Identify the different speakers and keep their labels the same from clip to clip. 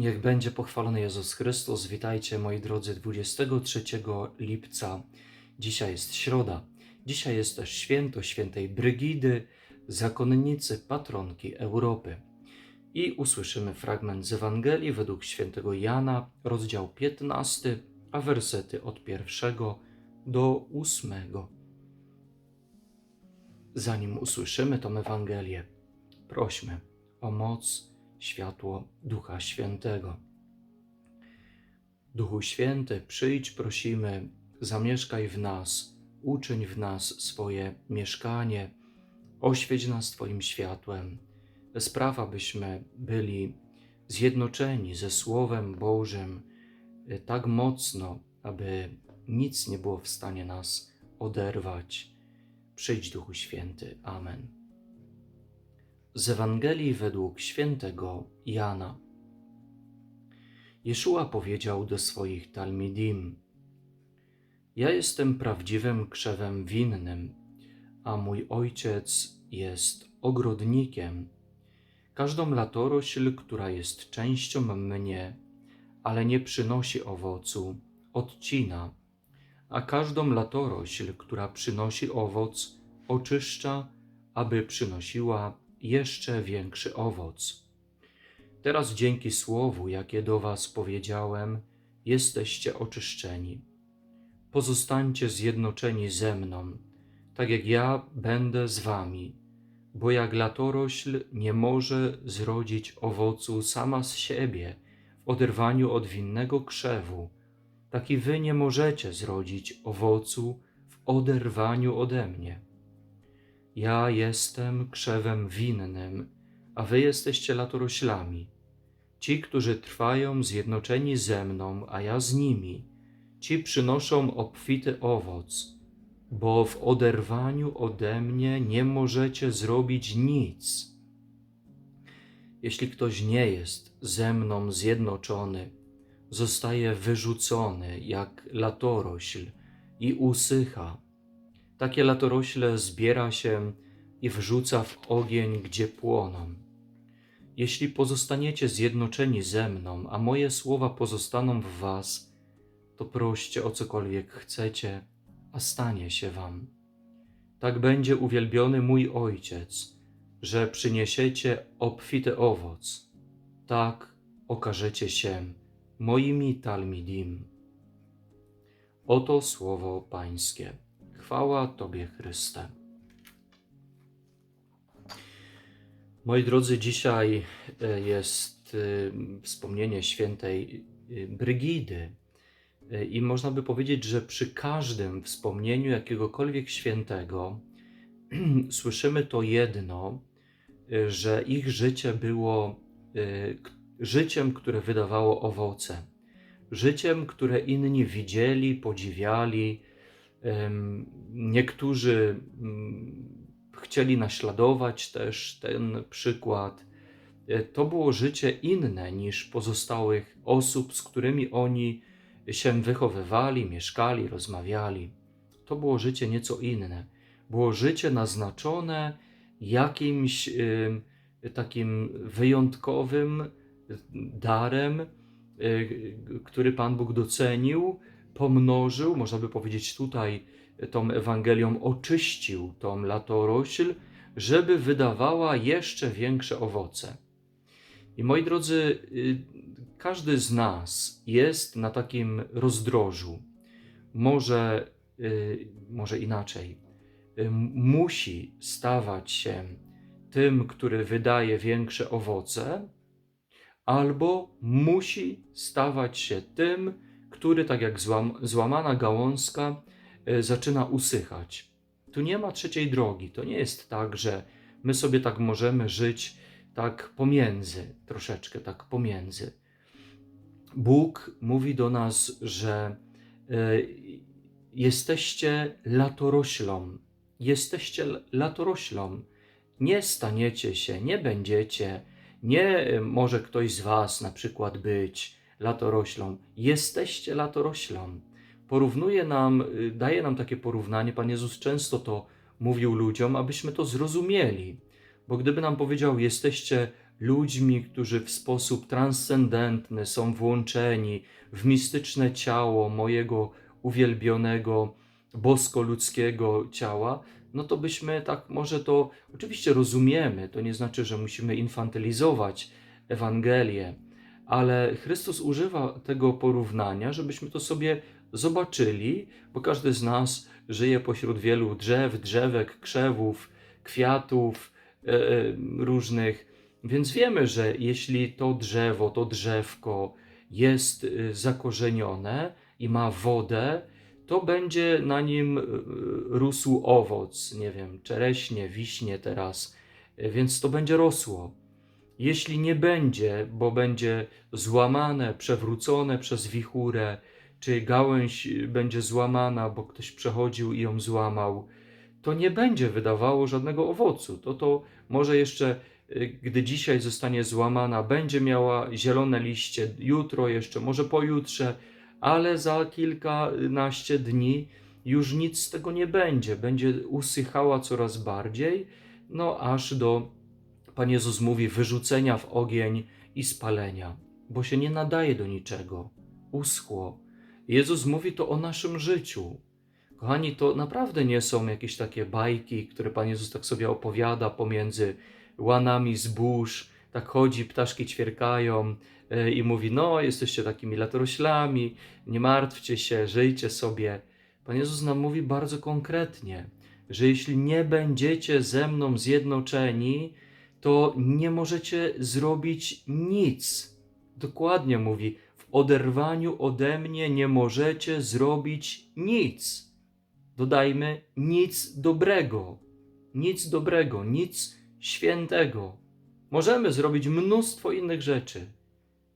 Speaker 1: Niech będzie pochwalony Jezus Chrystus. Witajcie moi drodzy 23 lipca. Dzisiaj jest środa. Dzisiaj jest też święto świętej Brygidy, zakonnicy patronki Europy. I usłyszymy fragment z Ewangelii według świętego Jana, rozdział 15, a wersety od pierwszego do ósmego. Zanim usłyszymy tą Ewangelię, prośmy o moc, światło Ducha Świętego. Duchu Święty, przyjdź, prosimy, zamieszkaj w nas, uczyń w nas swoje mieszkanie, oświeć nas Twoim światłem, spraw, abyśmy byli zjednoczeni ze Słowem Bożym e, tak mocno, aby nic nie było w stanie nas oderwać. Przyjdź, Duchu Święty. Amen. Z Ewangelii według świętego Jana. Jeszua powiedział do swoich talmidim: Ja jestem prawdziwym krzewem winnym, a mój ojciec jest ogrodnikiem. Każdą latorośl, która jest częścią mnie, ale nie przynosi owocu, odcina, a każdą latorośl, która przynosi owoc, oczyszcza, aby przynosiła jeszcze większy owoc. Teraz dzięki słowu, jakie do Was powiedziałem, jesteście oczyszczeni. Pozostańcie zjednoczeni ze mną, tak jak ja będę z Wami, bo jak latorośl nie może zrodzić owocu sama z siebie w oderwaniu od winnego krzewu, tak i Wy nie możecie zrodzić owocu w oderwaniu ode mnie. Ja jestem krzewem winnym, a wy jesteście latoroślami. Ci, którzy trwają zjednoczeni ze mną, a ja z nimi, ci przynoszą obfity owoc, bo w oderwaniu ode mnie nie możecie zrobić nic. Jeśli ktoś nie jest ze mną zjednoczony, zostaje wyrzucony jak latorośl i usycha takie latorośle zbiera się i wrzuca w ogień, gdzie płoną. Jeśli pozostaniecie zjednoczeni ze mną, a moje słowa pozostaną w was, to proście o cokolwiek chcecie, a stanie się wam. Tak będzie uwielbiony mój Ojciec, że przyniesiecie obfity owoc. Tak okażecie się moimi talmidim. Oto słowo Pańskie. Chwała Tobie, Chryste. Moi drodzy, dzisiaj e, jest e, wspomnienie świętej e, Brygidy. I można by powiedzieć, że przy każdym wspomnieniu jakiegokolwiek świętego słyszymy to jedno, że ich życie było życiem, które wydawało owoce, życiem, które inni widzieli, podziwiali, Niektórzy mm, chcieli naśladować też ten przykład. E, to było życie inne niż pozostałych osób, z którymi oni się wychowywali, mieszkali, rozmawiali. To było życie nieco inne. Było życie naznaczone jakimś takim wyjątkowym darem, e, który Pan Bóg docenił pomnożył, można by powiedzieć tutaj, tą Ewangelią oczyścił tą latorośl, żeby wydawała jeszcze większe owoce. I moi drodzy, y, każdy z nas jest na takim rozdrożu. Może, y, może inaczej. Y, musi stawać się tym, który wydaje większe owoce, albo musi stawać się tym, który, tak jak złam, złamana gałązka, e, zaczyna usychać. Tu nie ma trzeciej drogi. To nie jest tak, że my sobie tak możemy żyć tak pomiędzy, troszeczkę tak pomiędzy. Bóg mówi do nas, że e, jesteście latoroślą. Jesteście latoroślą. Nie staniecie się, nie będziecie, nie może ktoś z Was na przykład być latoroślą. Jesteście latoroślą. Porównuje nam, y, daje nam takie porównanie. Pan Jezus często to mówił ludziom, abyśmy to zrozumieli. Bo gdyby nam powiedział, jesteście ludźmi, którzy w sposób transcendentny są włączeni w mistyczne ciało mojego uwielbionego, bosko-ludzkiego ciała, no to byśmy tak może to oczywiście rozumiemy. To nie znaczy, że musimy infantylizować Ewangelię, ale Chrystus używa tego porównania, żebyśmy to sobie zobaczyli, bo każdy z nas żyje pośród wielu drzew, drzewek, krzewów, kwiatów e, e, różnych, więc wiemy, że jeśli to drzewo, to drzewko jest e, zakorzenione i ma wodę, to będzie na nim e, rósł owoc, nie wiem, czereśnie, wiśnie teraz, więc to będzie rosło. Jeśli nie będzie, bo będzie złamane, przewrócone przez wichurę, czy gałęź będzie złamana, bo ktoś przechodził i ją złamał, to nie będzie wydawało żadnego owocu. To to może jeszcze, y, gdy dzisiaj zostanie złamana, będzie miała zielone liście, jutro jeszcze, może pojutrze, ale za kilkanaście dni już nic z tego nie będzie. Będzie usychała coraz bardziej, no aż do, Pan Jezus mówi, wyrzucenia w ogień i spalenia, bo się nie nadaje do niczego. Uschło. Jezus mówi to o naszym życiu. Kochani, to naprawdę nie są jakieś takie bajki, które Pan Jezus tak sobie opowiada pomiędzy łanami zbóż, tak chodzi, ptaszki ćwierkają e, i mówi: No, jesteście takimi latoroślami, nie martwcie się, żyjcie sobie. Pan Jezus nam mówi bardzo konkretnie, że jeśli nie będziecie ze mną zjednoczeni, to nie możecie zrobić nic. Dokładnie mówi: w oderwaniu ode mnie nie możecie zrobić nic. Dodajmy nic dobrego, nic dobrego, nic świętego. Możemy zrobić mnóstwo innych rzeczy,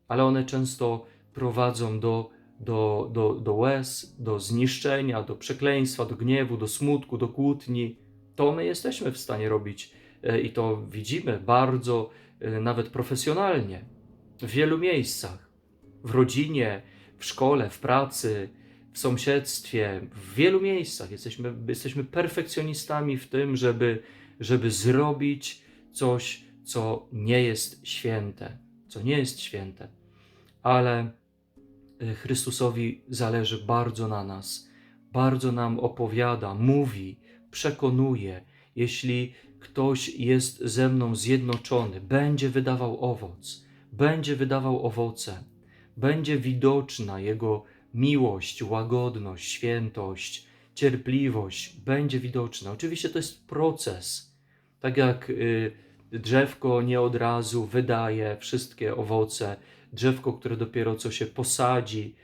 Speaker 1: ale one często prowadzą do, do, do, do łez, do zniszczenia, do przekleństwa, do gniewu, do smutku, do kłótni. To my jesteśmy w stanie robić i to widzimy bardzo, e, nawet profesjonalnie, w wielu miejscach w rodzinie, w szkole, w pracy, w sąsiedztwie, w wielu miejscach. Jesteśmy, jesteśmy perfekcjonistami w tym, żeby, żeby zrobić coś, co nie jest święte, co nie jest święte. Ale y, Chrystusowi zależy bardzo na nas, bardzo nam opowiada, mówi, przekonuje. Jeśli ktoś jest ze mną zjednoczony, będzie wydawał owoc, będzie wydawał owoce będzie widoczna Jego miłość, łagodność, świętość, cierpliwość, będzie widoczna. Oczywiście to jest proces. Tak jak y, drzewko nie od razu wydaje wszystkie owoce, drzewko, które dopiero co się posadzi,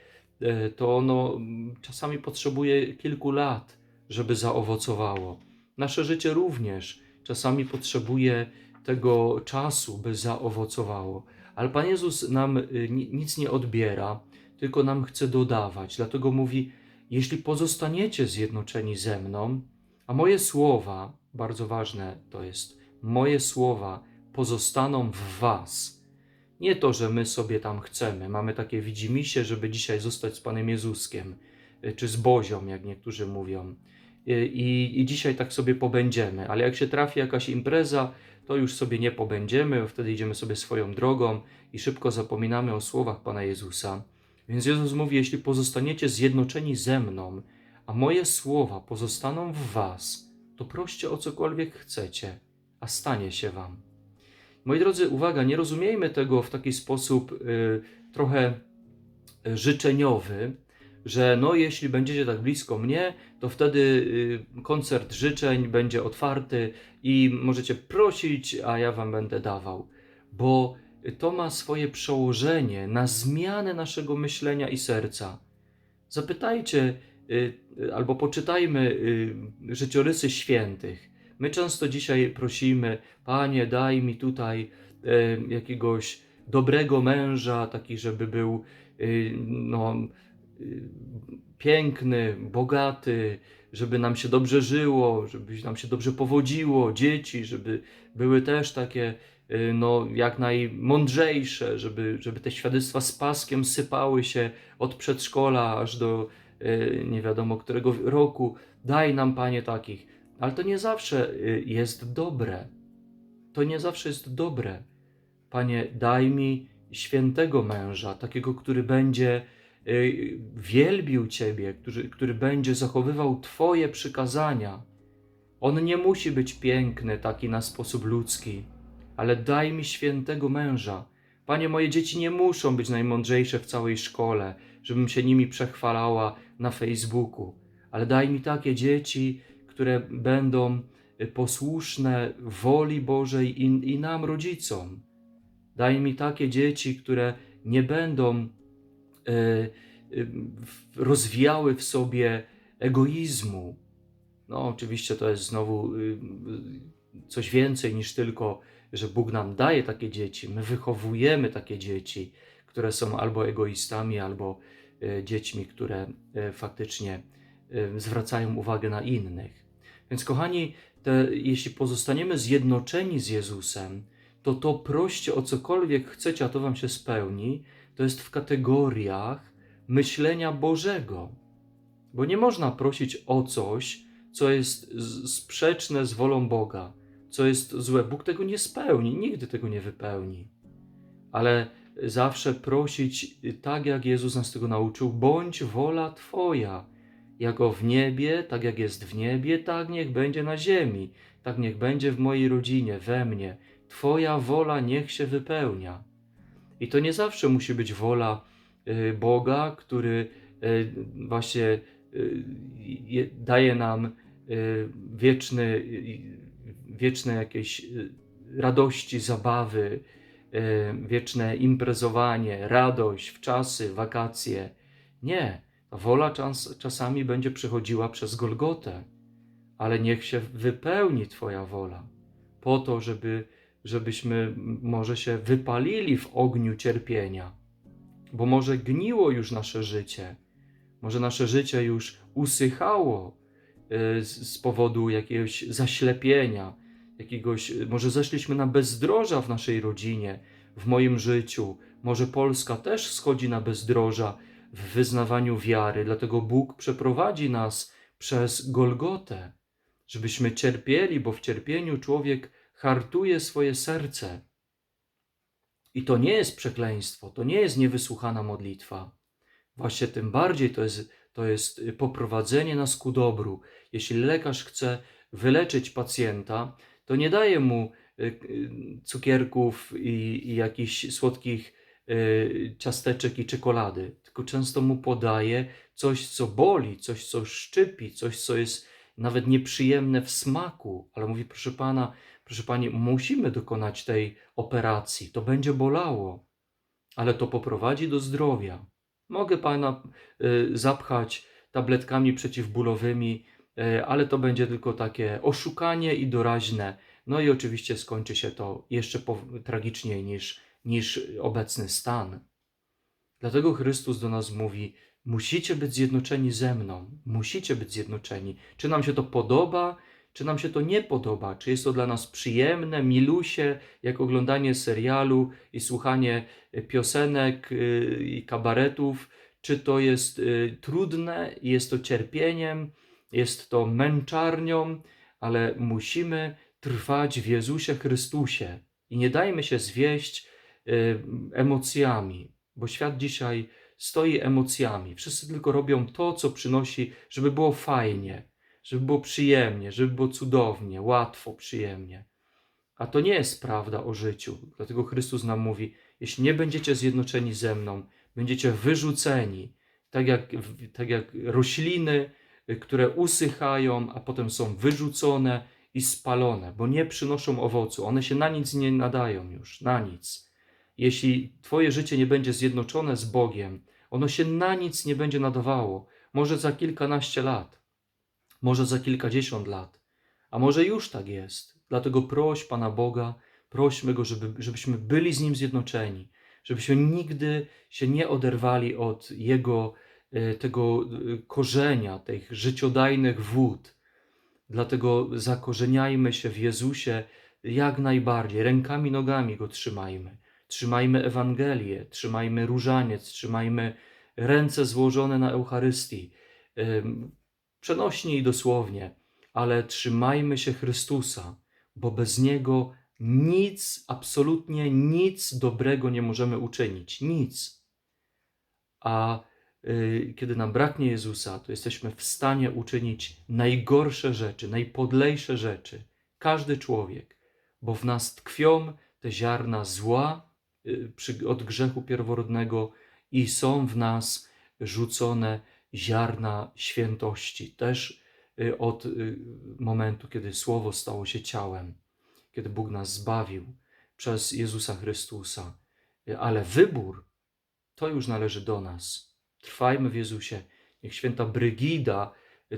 Speaker 1: y, to ono czasami potrzebuje kilku lat, żeby zaowocowało. Nasze życie również czasami potrzebuje tego czasu, by zaowocowało. Ale Pan Jezus nam y, nic nie odbiera, tylko nam chce dodawać. Dlatego mówi: Jeśli pozostaniecie zjednoczeni ze mną, a moje słowa, bardzo ważne to jest, moje słowa pozostaną w Was. Nie to, że my sobie tam chcemy, mamy takie widzimisię, żeby dzisiaj zostać z Panem Jezuskiem, y, czy z Bozią, jak niektórzy mówią. Y, I, I dzisiaj tak sobie pobędziemy, ale jak się trafi jakaś impreza, to już sobie nie pobędziemy, wtedy idziemy sobie swoją drogą i szybko zapominamy o słowach Pana Jezusa. Więc Jezus mówi: Jeśli pozostaniecie zjednoczeni ze mną, a moje słowa pozostaną w Was, to proście o cokolwiek chcecie, a stanie się Wam. Moi drodzy, uwaga, nie rozumiejmy tego w taki sposób y, trochę y, życzeniowy, że no jeśli będziecie tak blisko mnie, to wtedy y, koncert życzeń będzie otwarty i możecie prosić, a ja wam będę dawał. Bo to ma swoje przełożenie na zmianę naszego myślenia i serca. Zapytajcie y, albo poczytajmy y, życiorysy świętych. My często dzisiaj prosimy, Panie, daj mi tutaj jakiegoś dobrego męża, taki, żeby był no, piękny, bogaty, żeby nam się dobrze żyło, żeby nam się dobrze powodziło, dzieci, żeby były też takie y, no, jak najmądrzejsze, żeby, żeby te świadectwa z paskiem sypały się od przedszkola aż do y, nie wiadomo którego roku. Daj nam, Panie, takich. Ale to nie zawsze y, jest dobre. To nie zawsze jest dobre. Panie, daj mi świętego męża, takiego, który będzie y, wielbił Ciebie, który, który będzie zachowywał Twoje przykazania. On nie musi być piękny, taki na sposób ludzki, ale daj mi świętego męża. Panie, moje dzieci nie muszą być najmądrzejsze w całej szkole, żebym się nimi przechwalała na Facebooku, ale daj mi takie dzieci, które będą y, posłuszne woli Bożej i, i nam, rodzicom. Daj mi takie dzieci, które nie będą y, y, rozwijały w sobie egoizmu. No, oczywiście to jest znowu y, coś więcej niż tylko, że Bóg nam daje takie dzieci. My wychowujemy takie dzieci, które są albo egoistami, albo y, dziećmi, które faktycznie zwracają uwagę na innych. Więc, kochani, te, jeśli pozostaniemy zjednoczeni z Jezusem, to to proście o cokolwiek chcecie, a to wam się spełni, to jest w kategoriach myślenia Bożego. Bo nie można prosić o coś, co jest sprzeczne z wolą Boga, co jest złe. Bóg tego nie spełni, nigdy tego nie wypełni. Ale zawsze prosić tak, jak Jezus nas tego nauczył, bądź wola Twoja. Jako w niebie, tak jak jest w niebie, tak niech będzie na ziemi, tak niech będzie w mojej rodzinie, we mnie. Twoja wola niech się wypełnia. I to nie zawsze musi być wola y, Boga, który y, właśnie y, je- daje nam wieczny, wieczne jakieś radości, zabawy, wieczne imprezowanie, radość, w czasy, wakacje. Nie, wola czas, czasami będzie przychodziła przez Golgotę, ale niech się wypełni Twoja wola, po to, żeby, żebyśmy może się wypalili w ogniu cierpienia, bo może gniło już nasze życie, może nasze życie już usychało y, z, z powodu jakiegoś zaślepienia, jakiegoś, y, może zeszliśmy na bezdroża w naszej rodzinie, w moim życiu. Może Polska też schodzi na bezdroża w wyznawaniu wiary, dlatego Bóg przeprowadzi nas przez Golgotę, żebyśmy cierpieli, bo w cierpieniu człowiek hartuje swoje serce. I to nie jest przekleństwo, to nie jest niewysłuchana modlitwa. Właśnie tym bardziej to jest, to jest poprowadzenie nas ku dobru. Jeśli lekarz chce wyleczyć pacjenta, to nie daje mu y, y, cukierków i, i jakichś słodkich y, ciasteczek i czekolady, tylko często mu podaje coś, co boli, coś, co szczypi, coś, co jest nawet nieprzyjemne w smaku, ale mówi, proszę pana, proszę pani, musimy dokonać tej operacji, to będzie bolało, ale to poprowadzi do zdrowia. Mogę pana y, zapchać tabletkami przeciwbólowymi, y, ale to będzie tylko takie oszukanie i doraźne. No i oczywiście skończy się to jeszcze tragiczniej niż, niż obecny stan. Dlatego Chrystus do nas mówi: Musicie być zjednoczeni ze mną, musicie być zjednoczeni. Czy nam się to podoba, czy nam się to nie podoba, czy jest to dla nas przyjemne, milusie, jak oglądanie serialu i słuchanie y, piosenek y, i kabaretów, czy to jest y, trudne, jest to cierpieniem, jest to męczarnią, ale musimy trwać w Jezusie Chrystusie i nie dajmy się zwieść emocjami, bo świat dzisiaj stoi emocjami. Wszyscy tylko robią to, co przynosi, żeby było fajnie, żeby było przyjemnie, żeby było cudownie, łatwo, przyjemnie. A to nie jest prawda o życiu. Dlatego Chrystus nam mówi: Jeśli nie będziecie zjednoczeni ze mną, będziecie wyrzuceni, tak jak, tak jak rośliny, y, które usychają, a potem są wyrzucone i spalone, bo nie przynoszą owocu. One się na nic nie nadają już, na nic. Jeśli Twoje życie nie będzie zjednoczone z Bogiem, ono się na nic nie będzie nadawało. Może za kilkanaście lat, może za kilkadziesiąt lat, a może już tak jest. Dlatego proś Pana Boga, prośmy Go, żeby, żebyśmy byli z Nim zjednoczeni, żebyśmy nigdy się nie oderwali od Jego e, tego e, korzenia, tych życiodajnych wód. Dlatego zakorzeniajmy się w Jezusie jak najbardziej, rękami, nogami Go trzymajmy. Trzymajmy Ewangelię, trzymajmy różaniec, trzymajmy ręce złożone na Eucharystii. Przenośnie i dosłownie, ale trzymajmy się Chrystusa, bo bez Niego nic, absolutnie nic dobrego nie możemy uczynić. Nic. A y, kiedy nam braknie Jezusa, to jesteśmy w stanie uczynić najgorsze rzeczy, najpodlejsze rzeczy. Każdy człowiek, bo w nas tkwią te ziarna zła y, przy, od grzechu pierworodnego i są w nas rzucone ziarna świętości, też y, od y, momentu, kiedy Słowo stało się ciałem, kiedy Bóg nas zbawił przez Jezusa Chrystusa. Y, Ale wybór to już należy do nas. Trwajmy w Jezusie. Niech święta Brygida,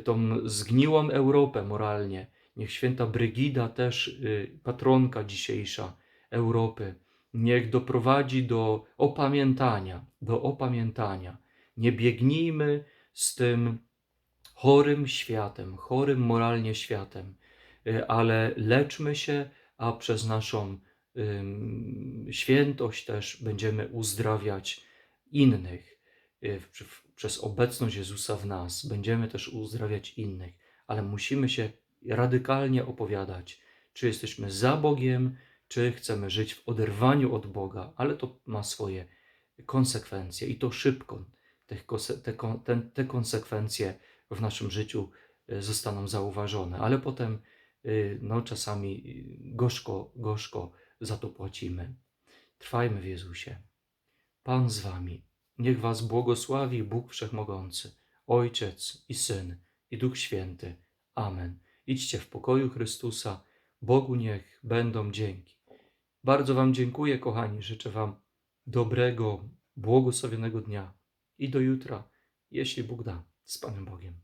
Speaker 1: tą zgniłą Europę moralnie, niech święta Brygida też, patronka dzisiejsza Europy, niech doprowadzi do opamiętania, do opamiętania. Nie biegnijmy z tym chorym światem, chorym moralnie światem, y, ale leczmy się, a przez naszą świętość też będziemy uzdrawiać innych. Y, Przez obecność Jezusa w nas będziemy też uzdrawiać innych, ale musimy się radykalnie opowiadać, czy jesteśmy za Bogiem, czy chcemy żyć w oderwaniu od Boga, ale to ma swoje konsekwencje i to szybko. Te, te, te, konsekwencje w naszym życiu y, zostaną zauważone, ale potem y, no, czasami y, gorzko, gorzko za to płacimy. Trwajmy w Jezusie. Pan z wami. Niech was błogosławi Bóg Wszechmogący, Ojciec i Syn i Duch Święty. Amen. Idźcie w pokoju Chrystusa. Bogu niech będą dzięki. Bardzo wam dziękuję, kochani. Życzę wam dobrego, błogosławionego dnia i do jutra, jeśli Bóg da. Z Panem Bogiem.